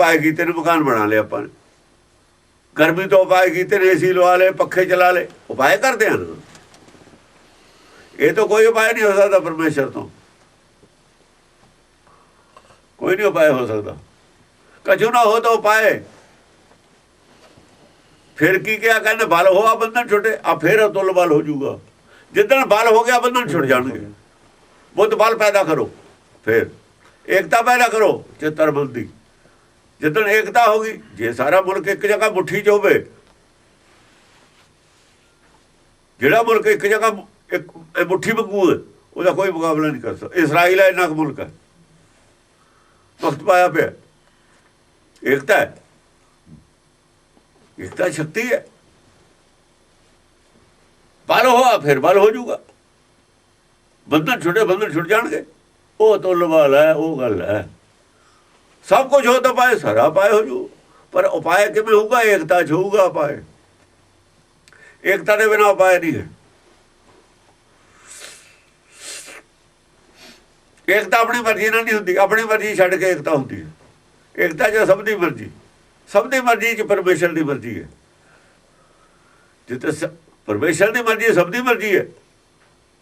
ਉਪਾਏ ਕੀਤੇ ਨੇ, ਮਕਾਨ ਬਣਾ ਲਿਆ ਆਪਾਂ ਨੇ। ਗਰਮੀ ਤੋਂ ਉਪਾਏ ਕੀਤੇ ਨੇ, ਏਸੀ ਲਵਾ ਲਏ, ਪੱਖੇ ਚਲਾ ਲਏ ਉਪਾਏ ਕਰਦੇ ਹਨ। ਇਹ ਤਾਂ ਕੋਈ ਉਪਾਏ ਨਹੀਂ ਹੋ ਸਕਦਾ ਪਰਮੇਸ਼ਰ ਤੋਂ। ਕੋਈ ਨਹੀਂ ਉਪਾਏ ਹੋ ਸਕਦਾ। ਕਛੂ ਨਾ ਹੋ ਤਾਂ ਉਪਾਏ ਫਿਰ ਕੀ ਕਿਹਾ ਕਹਿੰਦੇ, ਬਲ ਹੋਆ ਬੰਧਨ ਛੁੱਟੇ, ਆ ਫਿਰ ਅਤੁੱਲ ਬਲ ਹੋ ਜਾਊਗਾ। ਜਿੱਦਣ ਬਲ ਹੋ ਗਿਆ, ਬੰਧਨ ਛੁੱਟ ਜਾਣਗੇ। ਬੁੱਧ ਬਲ ਪੈਦਾ ਕਰੋ, ਫਿਰ। ਏਕਤਾ ਪੈਦਾ ਕਰੋ, ਚੇਤਰ ਬੰਦੀ। ਜਿੱਦਣ ਏਕਤਾ ਹੋ ਗਈ, ਜੇ ਸਾਰਾ ਮੁਲਕ ਇੱਕ ਜਗ੍ਹਾ ਮੁੱਠੀ 'ਚ ਹੋਵੇ, ਜਿਹੜਾ ਮੁਲਕ ਇੱਕ ਜਗ੍ਹਾ ਇੱਕ ਮੁੱਠੀ ਵਾਂਗੂ ਉਹਦਾ ਕੋਈ ਮੁਕਾਬਲਾ ਨਹੀਂ ਕਰ ਸਕਦਾ। ਇਸਰਾਈਲ ਇੰਨਾ ਕੁ ਮੁਲਕ ਹੈ। ਵਕਤ ਪਾਇਆ ਪਿਆ। ਏਕਤਾ ਹੈ। ਏਕਤਾ ਸ਼ਕਤੀ ਹੈ। ਬਲ ਹੋਆ, ਫਿਰ ਬਲ ਹੋ ਜਾਊਗਾ। ਬੰਧਨ ਛੁੱਟੇ, ਬੰਧਨ ਛੁੱਟ ਜਾਣਗੇ। ਉਹ ਤੋਂ ਲਵਾਲ ਹੈ, ਉਹ ਗੱਲ ਹੈ। ਸਭ ਕੁਝ ਹੋ ਤਾਂ ਪਾਏ ਸਾਰਾ ਪਾਏ ਹੋ ਜੂ। ਪਰ ਉਪਾਏ ਕਿਵੇਂ ਹੋਊਗਾ? ਏਕਤਾ ਚ ਹੋਊਗਾ ਉਪਾਏ ਏਕਤਾ ਦੇ ਬਿਨਾ ਉਪਾਏ ਨਹੀਂ ਹੈ। ਏਕਤਾ ਆਪਣੀ ਮਰਜ਼ੀ ਨਾਲ ਨਹੀਂ ਹੁੰਦੀ। ਆਪਣੀ ਮਰਜ਼ੀ ਛੱਡ ਕੇ ਏਕਤਾ ਹੁੰਦੀ ਹੈ। ਏਕਤਾ ਜੋ ਸਭ ਦੀ ਮਰਜ਼ੀ। ਸਭ ਦੀ ਮਰਜ਼ੀ ਚ ਪਰਮੇਸ਼ਰ ਦੀ ਮਰਜ਼ੀ ਹੈ। ਜਿੱਤੇ ਸ- ਪਰਮੇਸ਼ਰ ਦੀ ਮਰਜ਼ੀ ਸਭ ਦੀ ਮਰਜ਼ੀ ਹੈ।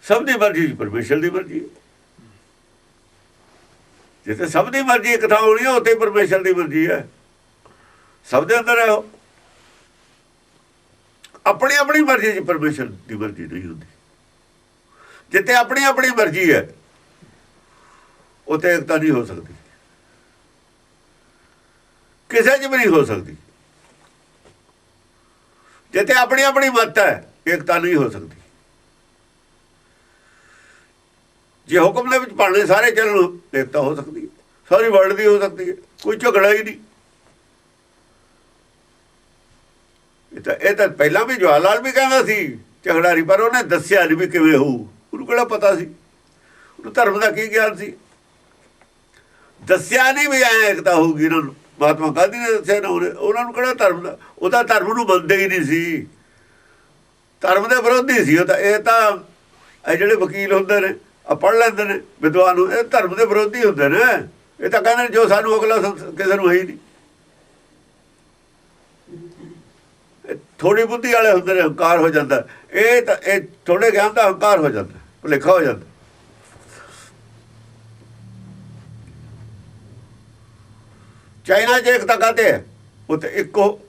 ਸਭ ਦੀ ਮਰਜ਼ੀ ਚ ਪਰਮੇਸ਼ਰ ਦੀ ਮਰਜ਼ੀ ਹੈ। ਜਿੱਥੇ ਸਭ ਦੀ ਮਰਜ਼ੀ ਇੱਕ ਥਾਂ ਹੋਣੀ ਹੈ ਉੱਥੇ ਪਰਮੇਸ਼ਰ ਦੀ ਮਰਜ਼ੀ ਹੈ ਸਭ ਦੇ ਅੰਦਰ ਹੈ ਉਹ ਆਪਣੀ ਆਪਣੀ ਮਰਜ਼ੀ ਚ ਪਰਮੇਸ਼ਰ ਦੀ ਮਰਜ਼ੀ ਨਹੀਂ ਹੁੰਦੀ। ਜਿੱਥੇ ਆਪਣੀ ਆਪਣੀ ਮਰਜ਼ੀ ਹੈ, ਉੱਥੇ ਇਕਤਾ ਨਹੀਂ ਹੋ ਸਕਦੀ। ਕਿਸੇ 'ਚ ਵੀ ਨਹੀਂ ਹੋ ਸਕਦੀ। ਜਿੱਥੇ ਆਪਣੀ ਆਪਣੀ ਮੱਤ ਹੈ ਇਕਤਾ ਨਹੀਂ ਹੋ ਸਕਦੀ। ਜੇ ਹੁਕਮ ਦੇ ਵਿੱਚ ਪਾਣੇ ਸਾਰੇ ਚੱਲਣ ਇਕਤਾ ਹੋ ਸਕਦੀ ਹੈ। ਸਾਰੀ ਵਰਲਡ ਦੀ ਹੋ ਸਕਦੀ ਹੈ। ਕੋਈ ਝਗੜਾ ਹੀ ਨਹੀਂ। ਇਹ ਤਾਂ ਇਹ ਤਾਂ ਪਹਿਲਾਂ ਵੀ ਜਵਾਹਰ ਲਾਲ ਵੀ ਕਹਿੰਦਾ ਸੀ, ਝਗੜਾ ਨਹੀਂ, ਪਰ ਉਹਨੇ ਦੱਸਿਆ ਨਹੀਂ ਵੀ ਕਿਵੇਂ ਹੋਊ। ਉਹਨੂੰ ਕਿਹੜਾ ਪਤਾ ਸੀ? ਉਹਨੂੰ ਧਰਮ ਦਾ ਕੀ ਗਿਆਨ ਸੀ? ਦੱਸਿਆ ਨਹੀਂ ਵੀ ਐ ਇਕਤਾ ਹੋਊਗੀ ਇਹਨਾਂ ਨੂੰ। ਮਹਾਤਮਾ ਗਾਂਧੀ ਨੇ ਦੱਸਿਆ ਨਾ ਉਹਨੇ। ਉਹਨਾਂ ਨੂੰ ਕਿਹੜਾ ਧਰਮ ਦਾ ਉਹ ਤਾਂ ਧਰਮ ਨੂੰ ਮੰਨਦੇ ਹੀ ਨਹੀਂ ਸੀ। ਧਰਮ ਦੇ ਵਿਰੋਧੀ ਸੀ ਉਹ ਤਾਂ। ਇਹ ਤਾਂ ਇਹ ਜਿਹੜੇ ਵਕੀਲ ਹੁੰਦੇ ਨੇ ਆ ਪੜ ਲੈਂਦੇ ਨੇ, ਵਿਦਵਾਨ ਨੂੰ। ਇਹ ਧਰਮ ਦੇ ਵਿਰੋਧੀ ਹੁੰਦੇ ਨੇ। ਇਹ ਤਾਂ ਕਹਿੰਦੇ ਨੇ, ਜੋ ਸਾਨੂੰ ਅਗਲਾ ਸੰ- ਕਿਸੇ ਨੂੰ ਹੈ ਹੀ ਨਹੀਂ। ਥੋੜੀ ਬੁੱਧੀ ਵਾਲੇ ਹੁੰਦੇ ਨੇ, ਹੰਕਾਰ ਹੋ ਜਾਂਦਾ। ਇਹ ਤਾਂ, ਇਹ ਥੋੜੇ ਗਿਆਨ ਦਾ ਹੰਕਾਰ ਹੋ ਜਾਂਦਾ, ਭੁਲੇਖਾ ਹੋ ਜਾਂਦਾ। ਚਾਈਨਾ 'ਚ ਏਕਤਾ ਕਾਤੇ ਹੈ? ਉੱਥੇ ਇੱਕੋ,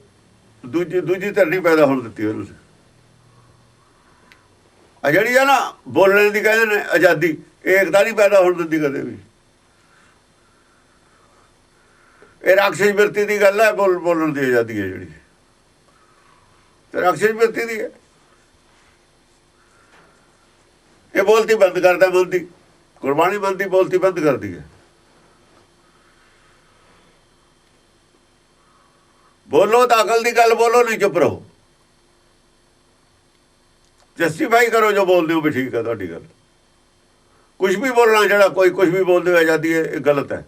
ਦੂਜੀ ਦੂਜੀ ਧਰਨੀ ਪੈਦਾ ਹੋਣ ਦਿੱਤੀ ਉਹਨੂੰ। ਆ ਜਿਹੜੀ ਆ ਨਾ, ਬੋਲਣ ਦੀ ਕਹਿੰਦੇ ਨੇ ਆਜ਼ਾਦੀ, ਏਕਤਾ ਨਹੀਂ ਪੈਦਾ ਹੋਣ ਦਿੰਦੀ ਕਦੇ ਵੀ। ਇਹ ਰਾਖਸ਼ ਬਿਰਤੀ ਦੀ ਗੱਲ ਹੈ ਬੋਲ, ਬੋਲਣ ਦੀ ਆਜ਼ਾਦੀ ਹੈ ਜਿਹੜੀ। ਤੇ ਰਾਖਸ਼ ਬਿਰਤੀ ਦੀ ਹੈ। ਇਹ ਬੋਲਤੀ ਬੰਦ ਕਰਦਾ ਬੋਲਤੀ ਗੁਰਬਾਣੀ ਬੰਦੀ ਬੋਲਤੀ ਬੰਦ ਕਰਦੀ ਹੈ। ਬੋਲੋ ਤਾਂ ਅਕਲ ਦੀ ਗੱਲ ਬੋਲੋ, ਨਹੀਂ ਚੁੱਪ ਰਹੋ। ਜਸਟੀਫਾਈ ਕਰੋ ਜੋ ਬੋਲਦੇ ਹੋ ਵੀ ਠੀਕ ਹੈ ਤੁਹਾਡੀ ਗੱਲ। ਕੁਝ ਵੀ ਬੋਲਣਾ ਜਿਹੜਾ ਕੋਈ ਕੁਝ ਵੀ ਬੋਲਦੇ ਹੋਏ ਆਜ਼ਾਦੀ ਹੈ, ਇਹ ਗਲਤ ਹੈ।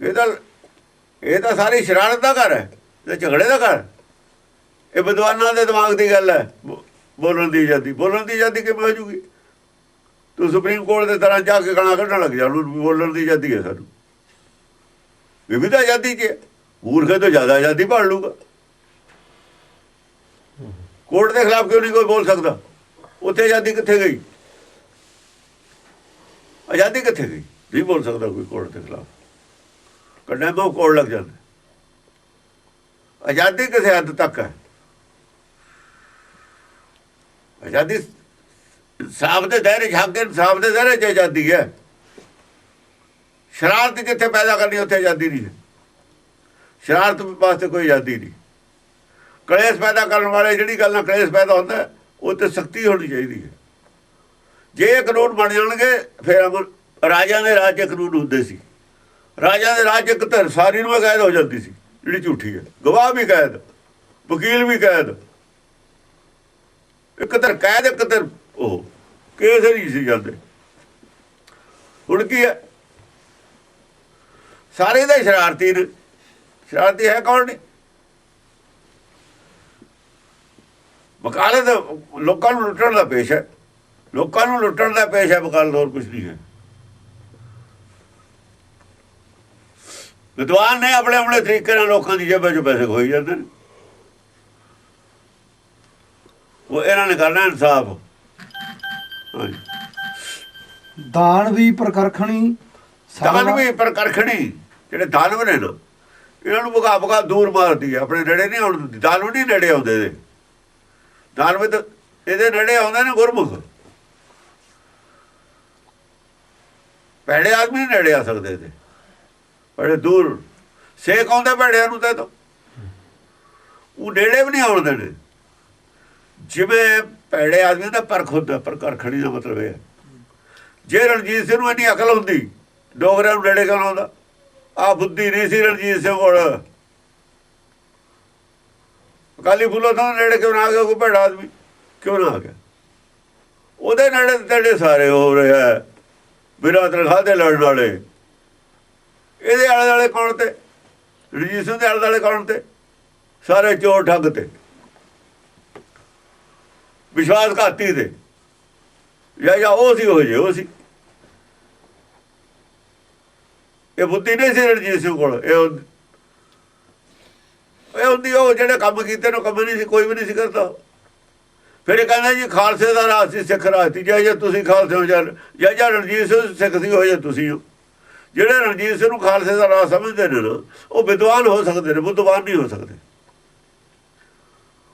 ਇਹ ਤਾਂ ਇਹ ਤਾਂ ਸਾਰੀ ਸ਼ਰਾਰਤ ਦਾ ਘਰ ਹੈ, ਇਹ ਝਗੜੇ ਦਾ ਘਰ। ਇਹ ਵਿਦਵਾਨਾਂ ਦੇ ਦਿਮਾਗ ਦੀ ਗੱਲ ਹੈ, ਬੋ- ਬੋਲਣ ਦੀ ਆਜ਼ਾਦੀ। ਬੋਲਣ ਦੀ ਆਜ਼ਾਦੀ ਕਿਵੇਂ ਹੋ ਜੂਗੀ? ਤੂੰ ਸੁਪਰੀਮ ਕੋਰਟ ਦੇ ਤਰ੍ਹਾਂ ਜਾ ਕੇ ਗਾਣਾ ਕੱਢਣ ਲੱਗ ਜਾ, ਉਹਨੂੰ ਵੀ ਬੋਲਣ ਦੀ ਆਜ਼ਾਦੀ ਹੈ ਸਾਨੂੰ। ਇਹ ਵੀ ਤਾਂ ਆਜ਼ਾਦੀ 'ਚ ਹੈ। ਮੂਰਖੇ ਤੋਂ ਜ਼ਿਆਦਾ ਆਜ਼ਾਦੀ ਭਾਲ ਲੂਗਾ ਕੋਰਟ ਦੇ ਖਿਲਾਫ ਕਿਉਂ ਨਹੀਂ ਕੋਈ ਬੋਲ ਸਕਦਾ? ਉੱਥੇ ਆਜ਼ਾਦੀ ਕਿੱਥੇ ਗਈ? ਆਜ਼ਾਦੀ ਕਿੱਥੇ ਗਈ? ਨਹੀਂ ਬੋਲ ਸਕਦਾ ਕੋਈ ਕੋਰਟ ਦੇ ਖਿਲਾਫ। ਕੱਢੇ ਤੋਂ ਕੋਰਟ ਲੱਗ ਜਾਂਦਾ। ਆਜ਼ਾਦੀ ਕਿਸੇ ਹੱਦ ਤੱਕ ਹੈ। ਆਜ਼ਾਦੀ ਸਾਫ਼ ਦੇ ਦਾਇਰੇ ਛੱਕ ਕੇ ਸਾਫ਼ ਦੇ ਦਾਇਰੇ 'ਚ ਆਜ਼ਾਦੀ ਹੈ। ਸ਼ਰਾਰਤ ਜਿੱਥੇ ਪੈਦਾ ਕਰਨੀ ਉੱਥੇ ਆਜ਼ਾਦੀ ਨਹੀਂ ਹੈ। ਸ਼ਰਾਰਤ ਵਾਸਤੇ ਕੋਈ ਆਜ਼ਾਦੀ ਨਹੀਂ। ਕਲੇਸ਼ ਪੈਦਾ ਕਰਨ ਵਾਲੇ ਜਿਹੜੀ ਗੱਲ ਨਾਲ ਕਲੇਸ਼ ਪੈਦਾ ਹੁੰਦਾ, ਉਹ ਤੇ ਸਖਤੀ ਹੋਣੀ ਚਾਹੀਦੀ ਹੈ। ਜੇ ਕਾਨੂੰਨ ਬਣ ਜਾਣਗੇ, ਫਿਰ ਅਮਰ, ਰਾਜਿਆਂ ਦੇ ਰਾਜ 'ਚ ਕਾਨੂੰਨ ਹੁੰਦੇ ਸੀ। ਰਾਜਿਆਂ ਦੇ ਰਾਜ 'ਚ ਇੱਕ ਧਿਰ ਸਾਰੀ ਨੂੰ ਕੈਦ ਹੋ ਜਾਂਦੀ ਸੀ, ਜਿਹੜੀ ਝੂਠੀ ਹੈ। ਗਵਾਹ ਵੀ ਕੈਦ, ਵਕੀਲ ਵੀ ਕੈਦ। ਇੱਕ ਧਿਰ ਕੈਦ, ਇੱਕ ਧਿਰ ਉਹ, ਕੇਸ ਨਹੀਂ ਸੀ ਜਾਂਦੇ ਹੁਣ ਕੀ ਹੈ? ਸਾਰੇ ਦਾ ਸ਼ਰਾਰਤੀ ਨੇ, ਸ਼ਰਾਰਤੀ ਹੈ ਕੌਣ ਨੇ? ਵਕਾਲਤ ਲੋਕਾਂ ਨੂੰ ਲੁੱਟਣ ਦਾ ਪੇਸ਼ ਹੈ। ਲੋਕਾਂ ਨੂੰ ਲੁੱਟਣ ਦਾ ਪੇਸ਼ ਹੈ ਵਕਾਲਤ ਹੋਰ ਕੁਝ ਨਹੀਂ ਹੈ। ਵਿਦਵਾਨ ਨੇ ਆਪਣੇ ਆਪਣੇ ਤਰੀਕੇ ਨਾਲ ਲੋਕਾਂ ਦੀ ਜੇਬਾਂ 'ਚ ਪੈਸੇ ਖੋਈ ਜਾਂਦੇ ਨੇ। ਉਹ ਇਹਨਾਂ ਨੇ ਕਰਨਾ ਇਨਸਾਫ। ਦਾਨ ਵੀ ਪ੍ਰਕਰਖਣੀ ਦਾਨ ਵੀ ਪਰ ਕਰਖਣੀ ਜਿਹੜੇ ਦਾਨਵ ਨੇ ਨਾ ਇਹਨਾਂ ਨੂੰ ਭਗਾ ਭਗਾ ਦੂਰ ਮਾਰਦੀ ਹੈ। ਆਪਣੇ ਨੇੜੇ ਨਹੀਂ ਆਉਣ ਦਿੰਦੀ ਦਾਨਵ ਨਹੀਂ ਨੇੜੇ ਆਉਂਦੇ। ਦੇ ਦਾਨਵ ਇਹਦੇ ਨੇੜੇ ਆਉਂਦੇ ਨੇ ਗੁਰਮੁਖ। ਭੈੜੇ ਆਦਮੀ ਨਹੀਂ ਨੇੜੇ ਆ ਸਕਦੇ ਤੇ ਬੜੇ ਦੂਰ। ਸੇਖ ਆਉਂਦੇ ਭੈੜਿਆਂ ਨੂੰ ਤੇ ਤੋਂ। ਉਹ ਨੇੜੇ ਵੀ ਨਹੀਂ ਆਉਣ ਦੇਣੇ। ਜਿਵੇਂ ਭੈੜੇ ਆਦਮੀ ਦਾ ਪਰਖ ਹੁੰਦਾ, ਪਰ ਕਰਖਣੀ ਦਾ ਮਤਲਬ ਇਹ ਹੈ। ਜੇ ਰਣਜੀਤ ਸਿੰਘ ਨੂੰ ਇੰਨੀ ਅਕਲ ਹੁੰਦੀ, ਡੋਗਰਿਆਂ ਨੂੰ ਨੇੜੇ ਕਿਉਂ ਆਉਂਦਾ? ਆ ਬੁੱਧੀ ਨਹੀਂ ਸੀ ਰਣਜੀਤ ਸਿੰਘ ਕੋਲ। ਅਕਾਲੀ ਫੁੱਲੋ ਤਾਂ ਨੇੜੇ ਕਿਉਂ ਨਾ ਆ ਗਿਆ, ਕੋਈ ਭੈੜਾ ਆਦਮੀ? ਕਿਉਂ ਨਾ ਆ ਗਿਆ? ਉਹਦੇ ਨੇੜੇ ਤੇੜੇ ਸਾਰੇ ਹੋ ਰਿਹਾ ਬਿਨਾਂ ਤਨਖਾਹ ਦੇ ਲੜਨ ਵਾਲੇ। ਇਹਦੇ ਆਲੇ ਦੁਆਲੇ ਕੌਣ ਤੇ? ਰਣਜੀਤ ਸਿੰਘ ਦੇ ਆਲੇ ਦੁਆਲੇ ਕੌਣ ਤੇ? ਸਾਰੇ ਚੋਰ ਠੱਗ ਤੇ। ਵਿਸ਼ਵਾਸਘਾਤੀ ਤੇ। ਜਾਂ ਜਾਂ ਉਹ ਸੀ, ਉਹ ਜੇ ਉਹ ਸੀ। ਇਹ ਬੁੱਧੀ ਨਹੀਂ ਸੀ ਰਣਜੀਤ ਸਿੰਘ ਕੋਲ, ਇਹ ਇਹ ਹੁੰਦੀ ਉਹ ਜਿਹੜੇ ਕੰਮ ਕੀਤੇ ਨੇ ਕੰਮ ਨਹੀਂ ਸੀ, ਕੋਈ ਵੀ ਨਹੀਂ ਸੀ ਕਰਦਾ। ਫਿਰ ਇਹ ਕਹਿੰਦਾ ਜੀ, ਖਾਲਸੇ ਦਾ ਰਾਜ ਸੀ, ਸਿੱਖ ਰਾਜ ਸੀ। ਜੇ ਜੇ ਤੁਸੀਂ ਖਾਲਸੇ ਹੋ, ਜਾਂ ਜਾਂ ਜਾਂ ਰਣਜੀਤ ਸਿੰਘ ਸਿੱਖ ਸੀ ਹੋ ਜਾਂ ਤੁਸੀਂ ਹੋ। ਜਿਹੜੇ ਰਣਜੀਤ ਸਿੰਘ ਨੂੰ ਖਾਲਸੇ ਦਾ ਰਾਜ ਸਮਝਦੇ ਨੇ ਨਾ, ਉਹ ਵਿਦਵਾਨ ਹੋ ਸਕਦੇ ਨੇ, ਬੁੱਧਵਾਨ ਨਹੀਂ ਹੋ ਸਕਦੇ।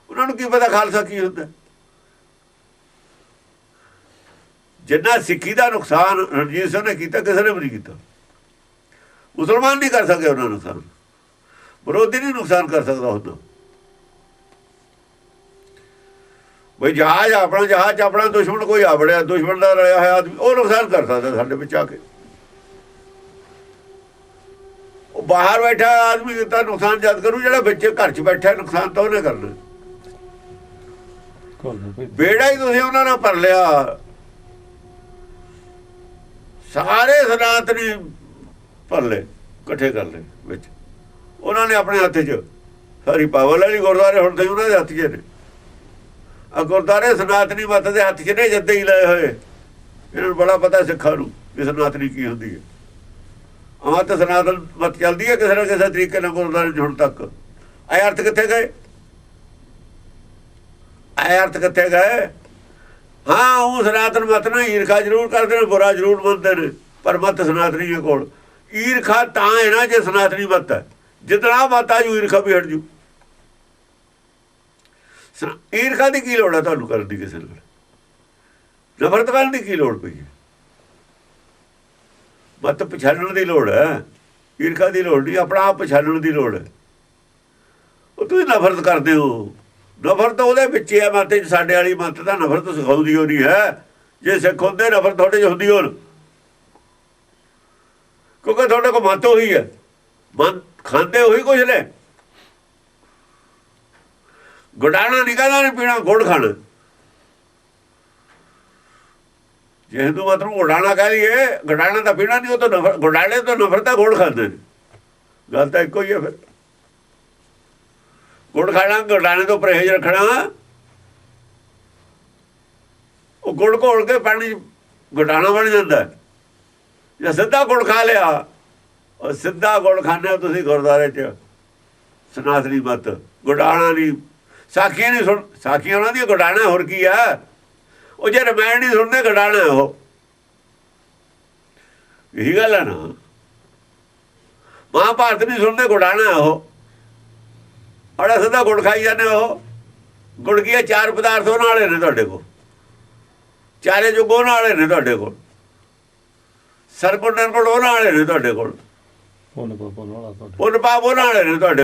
ਉਹਨਾਂ ਨੂੰ ਕੀ ਪਤਾ ਖਾਲਸਾ ਕੀ ਹੁੰਦਾ? ਜਿੰਨਾ ਸਿੱਖੀ ਦਾ ਨੁਕਸਾਨ ਰਣਜੀਤ ਸਿੰਘ ਨੇ ਕੀਤਾ, ਕਿਸੇ ਨੇ ਵੀ ਨਹੀਂ ਕੀਤਾ। ਮੁਸਲਮਾਨ ਨਹੀਂ ਕਰ ਸਕੇ ਉਹਨਾਂ ਨੂੰ ਨੁਕਸਾਨ ਵਿਰੋਧੀ ਨਹੀਂ ਨੁਕਸਾਨ ਕਰ ਸਕਦਾ ਹੁੰਦਾ। ਬਈ ਜਹਾਜ਼ ਆਪਣਾ ਜਹਾਜ਼ ਆਪਣਾ ਦੁਸ਼ਮਣ ਕੋਈ ਆ ਵੜਿਆ ਦੁਸ਼ਮਣ ਦਾ ਰਲਿਆ ਹੋਇਆ ਆਦਮੀ ਉਹ ਨੁਕਸਾਨ ਕਰ ਸਕਦਾ ਸਾਡੇ ਵਿੱਚ ਆ ਕੇ। ਉਹ ਬਾਹਰ ਬੈਠਾ ਆਦਮੀ ਤਾਂ ਨੁਕਸਾਨ ਜਦ ਕਰੂ ਜਿਹੜਾ ਵਿੱਚ ਘਰ 'ਚ ਬੈਠਾ ਨੁਕਸਾਨ ਤਾਂ ਉਹਨੇ ਕਰਨਾ। ਬੇੜਾ ਹੀ ਤੁਸੀਂ ਉਹਨਾਂ ਨਾਲ ਭਰ ਲਿਆ। ਸਾਰੇ ਸਨਾਤਨੀ ਭਰ ਲਏ ਇਕੱਠੇ ਕਰ ਲਏ ਵਿੱਚ। ਉਹਨਾਂ ਨੇ ਆਪਣੇ ਹੱਥ 'ਚ ਸਾਰੀ ਪਾਵਰ ਵਾਲੀ ਗੁਰਦੁਆਰੇ ਹੁਣ ਤੇ ਉਹਨਾਂ ਦੇ ਹੱਥ 'ਚ ਨੇ। ਆ ਗੁਰਦੁਆਰੇ ਸਨਾਤਨੀ ਮਤ ਦੇ ਹੱਥ 'ਚ ਨੇ ਜੱਦੇ ਹੀ ਲਏ ਹੋਏ। ਇਹਨਾਂ ਨੂੰ ਬੜਾ ਪਤਾ ਸਿੱਖਾਂ ਨੂੰ ਕਿ ਸਨਾਤਨੀ ਕੀ ਹੁੰਦੀ ਹੈ। ਆਹ ਤਾਂ ਸਨਾਤਨ ਮਤ ਚੱਲਦੀ ਹੈ ਕਿਸੇ ਨਾ ਕਿਸੇ ਤਰੀਕੇ ਨਾਲ ਗੁਰਦੁਆਰੇ 'ਚ ਹੁਣ ਤੱਕ। ਆਏ ਅਰਥ ਕਿੱਥੇ ਗਏ? ਆਏ ਅਰਥ ਕਿੱਥੇ ਗਏ? ਹਾਂ, ਉਹ ਸਨਾਤਨ ਮਤ ਨਾ ਈਰਖਾ ਜ਼ਰੂਰ ਕਰਦੇ ਨੇ, ਬੁਰਾ ਜ਼ਰੂਰ ਮੰਨਦੇ ਨੇ, ਪਰ ਮਤ ਸਨਾਤਨੀ ਕੋਲ। ਈਰਖਾ ਤਾਂ ਹੈ ਨਾ ਜੇ ਸਨਾਤਨੀ ਮਤ ਹੈ। ਜਿਤਨਾ ਮਤ ਆ ਜੂ ਈਰਖਾ ਵੀ ਹਟ ਜੂ। ਈਰਖਾ ਦੀ ਕੀ ਲੋੜ ਹੈ ਤੁਹਾਨੂੰ ਕਰਨ ਦੀ ਕਿਸੇ ਨਾਲ? ਨਫ਼ਰਤ ਕਰਨ ਦੀ ਕੀ ਲੋੜ ਪਈ ਹੈ? ਮਤ ਪਛਾਣਨ ਦੀ ਲੋੜ ਹੈ। ਈਰਖਾ ਦੀ ਲੋੜ ਨਹੀਂ, ਆਪਣਾ ਆਪ ਪਛਾਣਨ ਦੀ ਲੋੜ ਹੈ। ਉਹ ਤੁਸੀਂ ਨਫ਼ਰਤ ਕਰਦੇ ਹੋ। ਨਫ਼ਰਤ ਉਹਦੇ ਵਿੱਚ ਹੀ ਹੈ, ਮਤ ਸਾਡੇ ਵਾਲੀ ਮਤ ਦਾ ਨਫ਼ਰਤ ਸਿਖਾਉਂਦੀ ਹੋ ਨਹੀਂ ਹੈ। ਜੇ ਸਿੱਖ ਹੁੰਦੇ, ਨਫ਼ਰਤ ਤੁਹਾਡੇ 'ਚ ਹੁੰਦੀ ਹੋਣ। ਕਿਉਂਕਿ ਤੁਹਾਡੇ ਕੋਲ ਮਤ ਉਹੀ ਹੈ। ਮਨ ਖਾਂਦੇ ਉਹੀ ਕੁਝ ਨੇ। ਗੁਡਾਣਾ ਨਹੀਂ ਕਹਿੰਦਾ ਨਹੀਂ ਪੀਣਾ, ਗੁੜ ਖਾਣਾ। ਜੇ ਹਿੰਦੂ ਮਤ ਨੂੰ ਗੁਡਾਣਾ ਕਹਿ ਲਈਏ, ਗੁਡਾਣਾ ਤਾਂ ਪੀਣਾ ਨਹੀਂ, ਉਹ ਤਾਂ ਨਫ਼ਰ- ਗੁਡਾਣੇ ਤੋਂ ਨਫ਼ਰਤਾ ਗੁੜ ਖਾਂਦੇ ਨੇ। ਗੱਲ ਤਾਂ ਇੱਕੋ ਹੀ ਹੈ ਫਿਰ। ਗੁੜ ਖਾਣਾ, ਗੁਡਾਣੇ ਤੋਂ ਪਰਹੇਜ਼ ਰੱਖਣਾ। ਉਹ ਗੁੜ ਘੋਲ ਕੇ ਪਾਣੀ 'ਚ ਗੁਡਾਣਾ ਬਣ ਜਾਂਦਾ। ਹੈ। ਜੇ ਸਿੱਧਾ ਗੁੜ ਖਾ ਲਿਆ। ਉਹ ਸਿੱਧਾ ਗੁੜ ਖਾਣੇ ਹੋ ਤੁਸੀਂ ਗੁਰਦਾਰੇ 'ਚ ਸਨਾਤਨੀ ਮਤ, ਗੁਡਾਣਾ ਨਹੀਂ। ਸਾਖੀਆਂ ਨਹੀਂ ਸੁਣ, ਸਾਖੀਆਂ ਉਹਨਾਂ ਦੀਆਂ ਗੁਡਾਣਾ, ਹੋਰ ਕੀ ਆ? ਉਹ ਜੇ ਰਮਾਇਣ ਨਹੀਂ ਸੁਣਦੇ, ਗੁਡਾਣਾ ਉਹ। ਇਹੀ ਗੱਲ ਹੈ ਨਾ। ਮਹਾਭਾਰਤ ਨਹੀਂ ਸੁਣਦੇ, ਗੁਡਾਣਾ ਉਹ। ਅੜਾ ਸਿੱਧਾ ਗੁੜ ਖਾਈ ਜਾਂਦੇ ਉਹ। ਗੁੜ ਕੀ ਚਾਰ ਪਦਾਰਥ ਉਹਨਾਂ ਵਾਲੇ ਨੇ ਤੁਹਾਡੇ ਕੋਲ। ਚਾਰੇ ਜੁਗ ਉਹਨਾਂ ਵਾਲੇ ਨੇ ਤੁਹਾਡੇ ਕੋਲ। ਸਰਗੁਣ ਨਿਰਗੁਣ ਉਹਨਾਂ ਵਾਲੇ ਨੇ ਤੁਹਾਡੇ ਕੋਲ। ਪੁੰਨ ਪਾਪਾ ਵਾਲਾ ਤੁਹਾਡੇ। ਪੁੰਨ ਪਾਪ ਉਹਨਾਂ ਵਾਲੇ ਨੇ ਤੁਹਾਡੇ।